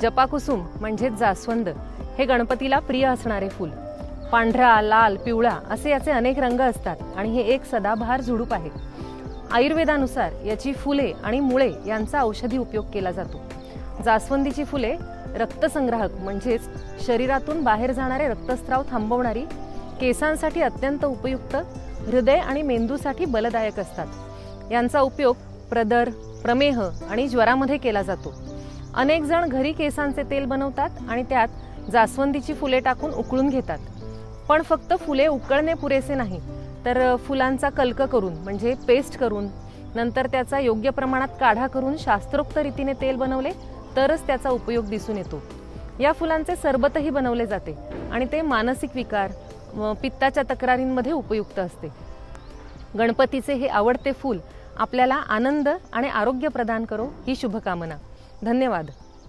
जपाकुसुम म्हणजेच जास्वंद हे गणपतीला प्रिय असणारे फूल. पांढरा लाल पिवळा असे याचे अनेक रंग असतात आणि हे एक सदाबहार झुडूप आहे. आयुर्वेदानुसार याची फुले आणि मुळे यांचा औषधी उपयोग केला जातो. जास्वंदीची फुले रक्तसंग्राहक म्हणजेच शरीरातून बाहेर जाणारे रक्तस्राव थांबवणारी केसांसाठी अत्यंत उपयुक्त हृदय आणि मेंदूसाठी बलदायक असतात. यांचा उपयोग प्रदर प्रमेह आणि ज्वरामध्ये केला जातो. अनेक जण घरी केसांचे तेल बनवतात आणि त्यात जास्वंदीची फुले टाकून उकळून घेतात. पण फक्त फुले उकळणे पुरेसे नाही तर फुलांचा कल्क करून म्हणजे पेस्ट करून नंतर त्याचा योग्य प्रमाणात काढा करून शास्त्रोक्त रीतीने तेल बनवले तरच त्याचा उपयोग दिसून येतो. या फुलांचे सरबतही बनवले जाते आणि ते मानसिक विकार व पित्ताच्या तक्रारींमध्ये उपयुक्त असते. गणपतीचे हे आवडते फूल आपल्याला आनंद आणि आरोग्य प्रदान करो ही शुभकामना. धन्यवाद.